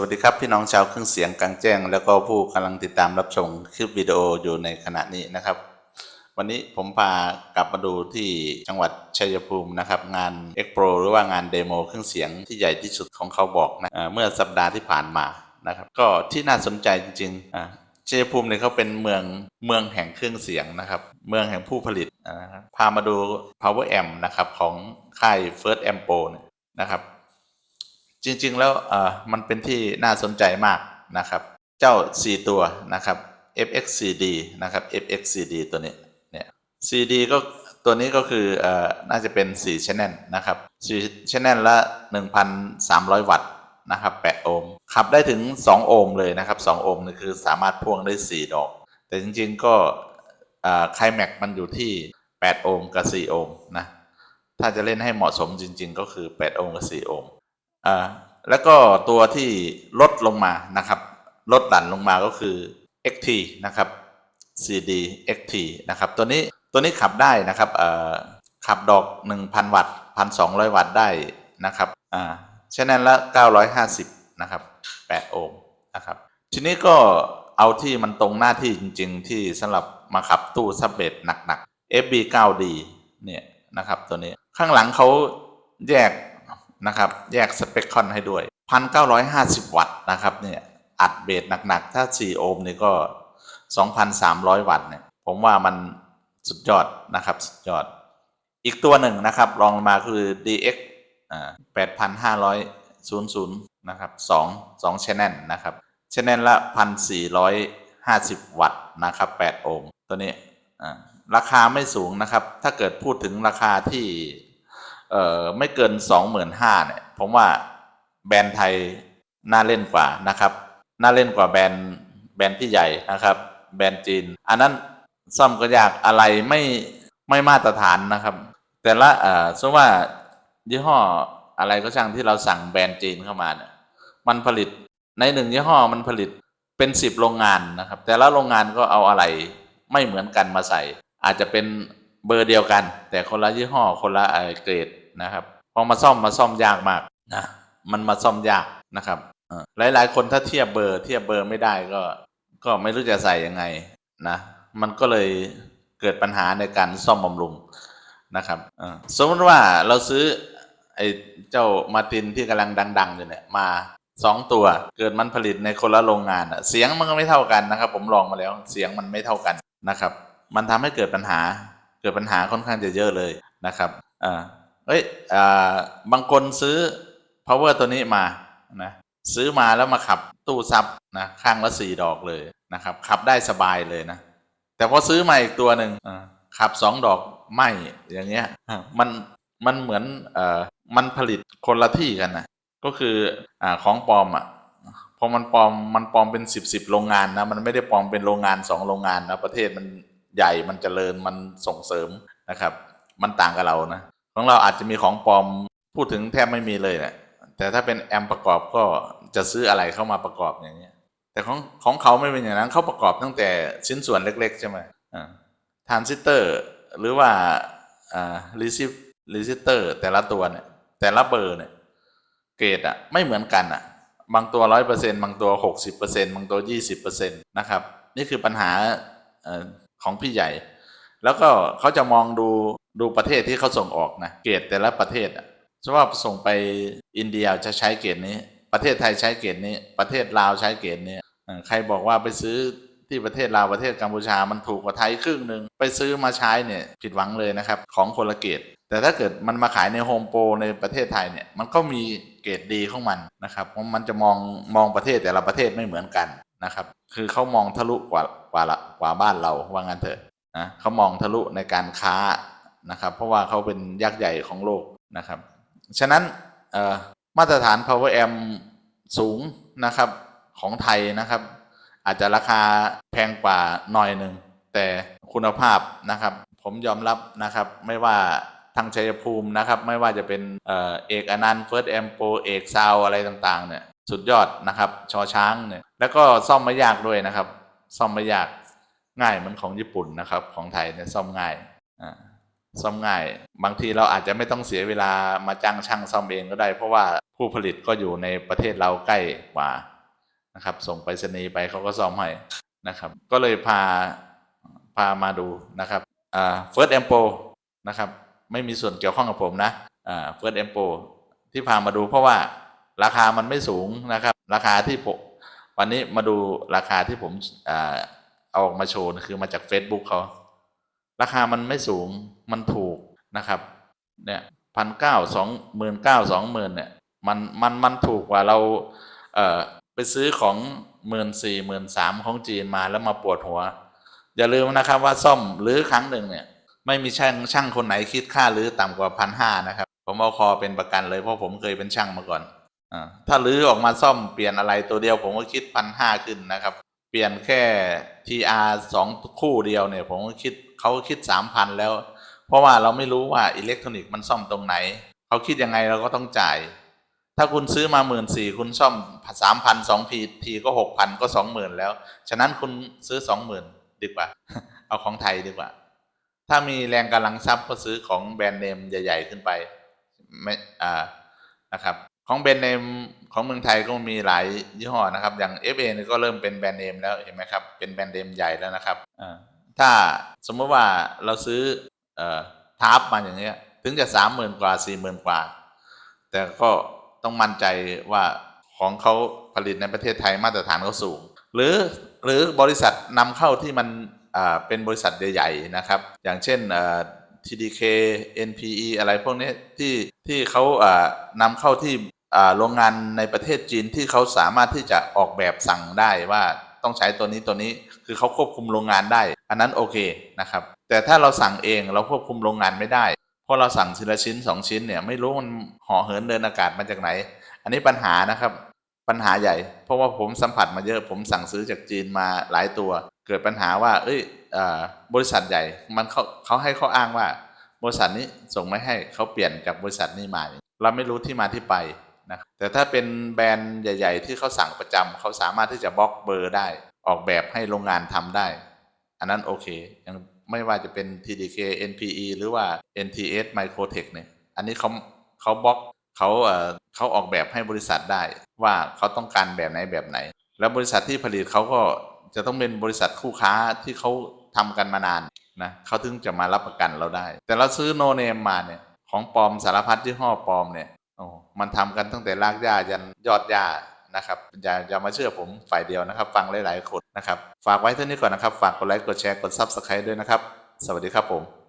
วัสดีครับพี่น้องชาวเครื่องเสียงกลางแจ้ง แล้วก็ผู้กำลังติดตามรับชมคลิปวิดีโออยู่ในขณะนี้นะครับ วันนี้ผมพากลับมาดูที่จังหวัดชัยภูมินะครับ งาน e x p o หรือว่างานเดโมเครื่องเสียงที่ใหญ่ที่สุดของเขาบอกนะเมื่อสัปดาห์ที่ผ่านมานะครับ ก็ที่น่าสนใจจริงๆอ่าชัยภูมิเนี่ยเขาเป็นเมืองเมืองแห่งเครื่องเสียงนะครับ เมืองแห่งผู้ผลิตนะครับพามาดู power amp นะครับของค่าย First Ampo เนี่ยนะครับ จริงๆแล้วอ่อมันเป็นที่น่าสนใจมากนะครับ เจ้า 4 ตัวนะครับ FXCD นะครับ FXCD ตัวนี้เนี่ย CD ก็ตัวนี้ก็คืออ่อน่าจะเป็น4 channel นะครับ4 channel ละ 1,300 วัตต์นะครับ8โอห์มขับได้ถึง 2 โอห์มเลยนะครับ2โอห์มนี่คือสามารถพ่วงได้ 4 ดอก แต่จริงๆก็ไคลแม็กมันอยู่ที่ 8 โอห์มกับ 4 โอห์มนะถ้าจะเล่นให้เหมาะสมจริง ๆ ก็คือ 8 โอห์มกับ 4 โอห์ม อ่าแล้วก็ตัวที่ลดลงมานะครับ ลดหลั่นลงมาก็คือ XT นะครับ CD XT นะครับ ตัวนี้ตัวนี้ขับได้นะครับเอ่อขับดอก 1,000 วัตต์ 1,200 วัตต์ได้นะครับอ่าฉะนั้นละ 950 นะครับ 8 โอห์มนะครับ ทีนี้ก็เอาที่มันตรงหน้าที่จริง ๆ ที่สำหรับมาขับตู้ซับเบสหนักๆ FB9D เนี่ยนะครับตัวนี้ข้างหลังเขาแยก นะครับ แยกสเปคคอนให้ด้วย 1,950 วัตต์นะครับเนี่ยอัดเบสหนัก ๆ ถ้า 4 โอห์มนี่ก็ 2,300 วัตต์เนี่ยผมว่ามันสุดยอดนะครับสุดยอด อีกตัวหนึ่งนะครับรองมาคือ DX 8,500นะครับ2 2 channel นะครับ channel ละ 1,450 วัตต์นะครับ 8 โอห์มตัวนี้ราคาไม่สูงนะครับ ถ้าเกิดพูดถึงราคาที่ เอ่อไม่เกินสองหมื่นห้าเนี่ยผมว่าแบรนด์ไทยน่าเล่นกว่านะครับ น่าเล่นกว่าแบรนด์แบรนด์ที่ใหญ่นะครับ แบรนด์จีน อันนั้นซ่อมก็ยากอะไรไม่ไม่มาตรฐานนะครับ แต่ละเอ่อสมมติว่ายี่ห้ออะไรก็ช่างที่เราสั่งแบรนด์จีนเข้ามาเนี่ยมันผลิตในหนึ่งยี่ห้อมันผลิตเป็นสิบโรงงานนะครับ แต่ละโรงงานก็เอาอะไรไม่เหมือนกันมาใส่ อาจจะเป็น เบอร์เดียวกัน แต่คนละยี่ห้อคนละเกรดนะครับพอมาซ่อมมาซ่อมยากมากนะมันมาซ่อมยากนะครับเอ่อหลายคนถ้าเทียบเบอร์เทียบเบอร์ไม่ได้ก็ ก็ไม่รู้จะใส่ยังไงนะมันก็เลยเกิดปัญหาในการซ่อมบำรุงนะครับสมมติว่าเราซื้อไอ้เจ้ามาตินที่กำลังดัง ๆ อยู่เนี่ยมาสองตัวเกิดมันผลิตในคนละโรงงานเสียงมันก็ไม่เท่ากันนะครับ ผมลองมาแล้วเสียงมันไม่เท่ากันนะครับ มันทำให้เกิดปัญหา กิดปัญหาค่อนข้างจะเยอะเลยนะครับอ่าเอ้ยอ่าบางคนซื้อ power ตัวนี้มานะซื้อมาแล้วมาขับตู้ซับนะข้างละสี่ดอกเลยนะครับ ขับได้สบายเลยนะ แต่พอซื้อมาอีกตัวหนึ่งขับสองดอกไม่อย่างเงี้ยมันมันเหมือนเอ่อมันผลิตคนละที่กันนะก็คืออ่าของปลอมอะพอมันปลอมมันปลอมเป็นสิบสิบโรงงานนะมันไม่ได้ปลอมเป็นโรงงานสองโรงงานนะประเทศมัน ใหญ่มันเจริญมันส่งเสริมนะครับ มันต่างกับเรานะของเราอาจจะมีของปลอมพูดถึงแทบไม่มีเลยนะแต่ถ้าเป็นแอมประกอบก็จะซื้ออะไรเข้ามาประกอบอย่างเงี้ย แต่ของของเขาไม่เป็นอย่างนั้นเขาประกอบตั้งแต่ชิ้นส่วนเล็ก ๆ ใช่ไหมอ่าทรานซิสเตอร์หรือว่าอ่ารีซิฟรีซิสเตอร์แต่ละตัวเนี่ยแต่ละเบอร์เนี่ยเกรดอะไม่เหมือนกันอะบางตัวร้อยเปอร์เซ็นบางตัวหกสิบเปอร์เซ็นบางตัวยี่สิบเปอร์เซ็นตนะครับ นี่คือปัญหาอ่อ ของพี่ใหญ่ แล้วก็เขาจะมองดูดูประเทศที่เขาส่งออกนะเกรดแต่ละประเทศอะสมมติว่าส่งไปอินเดียจะใช้เกรดนี้ ประเทศไทยใช้เกรดนี้ ประเทศลาวใช้เกรดนี้ใครบอกว่าไปซื้อที่ประเทศลาวประเทศกัมพูชามันถูกกว่าไทยครึ่งหนึ่งไปซื้อมาใช้เนี่ยผิดหวังเลยนะครับของคนละเกรดแต่ถ้าเกิดมันมาขายในโฮมโปรในประเทศไทยเนี่ยมันก็มีเกรดดีของมันนะครับเพราะมันจะมองมองประเทศแต่ละประเทศไม่เหมือนกันนะครับ คือเขามองทะลุกว่า ว่าละกว่าบ้านเราว่างั้นเถอะนะเขามองทะลุในการค้านะครับ เพราะว่าเขาเป็นยักษ์ใหญ่ของโลกนะครับ ฉะนั้นมาตรฐาน power amp สูงนะครับของไทยนะครับ อาจจะราคาแพงกว่าหน่อยหนึ่งแต่คุณภาพนะครับ ผมยอมรับนะครับ ไม่ว่าทางชัยภูมินะครับ ไม่ว่าจะเป็นเอ่อเอกอนันต์เฟิร์สแอมโปเอกซาวอะไรต่างๆเนี่ยสุดยอดนะครับ ชอช้างเนี่ยแล้วก็ซ่อมไม่ยากด้วยนะครับ ซ่อมไม่ยากง่ายเหมือนของญี่ปุ่นนะครับ ของไทยเนี่ยซ่อมง่ายอ่าซ่อมง่าย บางทีเราอาจจะไม่ต้องเสียเวลามาจ้างช่างซ่อมเองก็ได้ เพราะว่าผู้ผลิตก็อยู่ในประเทศเราใกล้กว่านะครับ ส่งไปรษณีย์ไปเขาก็ซ่อมให้นะครับ ก็เลยพาพามาดูนะครับอ่า First e m p o นะครับ ไม่มีส่วนเกี่ยวข้องกับผมนะอ่า First e m p o ที่พามาดูเพราะว่าราคามันไม่สูงนะครับ ราคาที่ผ วันนี้มาดูราคาที่ผมเอาออกมาโชว์คือมาจาก Facebook เขาราคามันไม่สูงมันถูกนะครับเนี่ยพันเก้าสองหมื่นเก้าสองหมื่นเนี่ยมันมันมันถูกกว่าเราเอ่อไปซื้อของหมื่นสี่หมื่นสามของจีนมาแล้วมาปวดหัว อย่าลืมนะครับว่าซ่อมหรือครั้งหนึ่งเนี่ย ไม่มีช่างช่างคนไหนคิดค่าหรือต่ำกว่าพันห้านะครับ ผมเอาคอเป็นประกันเลยเพราะผมเคยเป็นช่างมาก่อน ถ้ารื้อออกมาซ่อมเปลี่ยนอะไรตัวเดียวผมก็คิดพันห้าขึ้นนะครับ เปลี่ยนแค่ TR สองคู่เดียวเนี่ย ผมก็คิดเขาคิดสามพันแล้ว เพราะว่าเราไม่รู้ว่าอิเล็กทรอนิกส์มันซ่อมตรงไหน เขาคิดยังไงเราก็ต้องจ่าย ถ้าคุณซื้อมาหมื่นสี่คุณซ่อมสามพันสองพีทีก็หกพันก็สองหมื่นแล้ว ฉะนั้นคุณซื้อสองหมื่นดีกว่า เอาของไทยดีกว่า ถ้ามีแรงกำลังทรัพย์ก็ซื้อของแบรนด์เนมใหญ่ ๆ ขึ้นไปไม่อ่านะครับ ของแบรนด์เนมของเมืองไทยก็มีหลายยี่ห้อนะครับ อย่าง FA นี่ก็เริ่มเป็นแบรนด์เนมแล้วเห็นไหมครับ เป็นแบรนด์เนมใหญ่แล้วนะครับอ่าถ้าสมมติว่าเราซื้อเอ่อทาร์ปมาอย่างเงี้ย ถึงจะสามหมื่นกว่าสี่หมื่นกว่า แต่ก็ต้องมั่นใจว่าของเขาผลิตในประเทศไทยมาตรฐานเขาสูง หรือหรือบริษัทนำเข้าที่มันอ่าเป็นบริษัทใหญ่ๆนะครับ อย่างเช่นอ่า TDK NPE อะไรพวกนี้ที่ที่เขาอ่านำเข้าที่อ่า โรงงานในประเทศจีนที่เขาสามารถที่จะออกแบบสั่งได้ว่าต้องใช้ตัวนี้ตัวนี้คือเขาควบคุมโรงงานได้ อันนั้นโอเคนะครับ แต่ถ้าเราสั่งเองเราควบคุมโรงงานไม่ได้เพราะเราสั่งทีละชิ้นสองชิ้นเนี่ยไม่รู้มันห่อเหินเดินอากาศมาจากไหน อันนี้ปัญหานะครับปัญหาใหญ่ เพราะว่าผมสัมผัสมาเยอะผมสั่งซื้อจากจีนมาหลายตัว เกิดปัญหาว่า เอ้ยอบริษัทใหญ่ มันเขาเขาให้ข้ออ้างว่า บริษัทนี้ส่งไม่ให้เขาเปลี่ยนจากบริษัทนี้มา เราไม่รู้ที่มาที่ไป นะแต่ถ้าเป็นแบรนด์ใหญ่ ๆ ที่เขาสั่งประจำเขาสามารถที่จะบล็อกเบอร์ได้ ออกแบบให้โรงงานทำได้ อันนั้นโอเคยังไม่ว่าจะเป็น TDK NPE หรือว่า NTS Microtech เนี่ยอันนี้เขาเขาบล็อกเขาเอ่อเขาออกแบบให้บริษัทได้ ว่าเขาต้องการแบบไหนแบบไหน แล้วบริษัทที่ผลิตเขาก็จะต้องเป็นบริษัทคู่ค้าที่เขาทำกันมานานนะเขาถึงจะมารับประกันเราได้ แต่เราซื้อโนเนมมาเนี่ยของปลอมสารพัดยี่ห้อปลอมเนี่ย มันทำกันตั้งแต่รากหญ้ายันยอดหญ้านะครับอย่าอย่ามาเชื่อผมฝ่ายเดียวนะครับ ฟังหลายๆคนนะครับ ฝากไว้เท่านี้ก่อนนะครับ ฝากกดไลค์กดแชร์กดซับสไครต์ด้วยนะครับ สวัสดีครับผม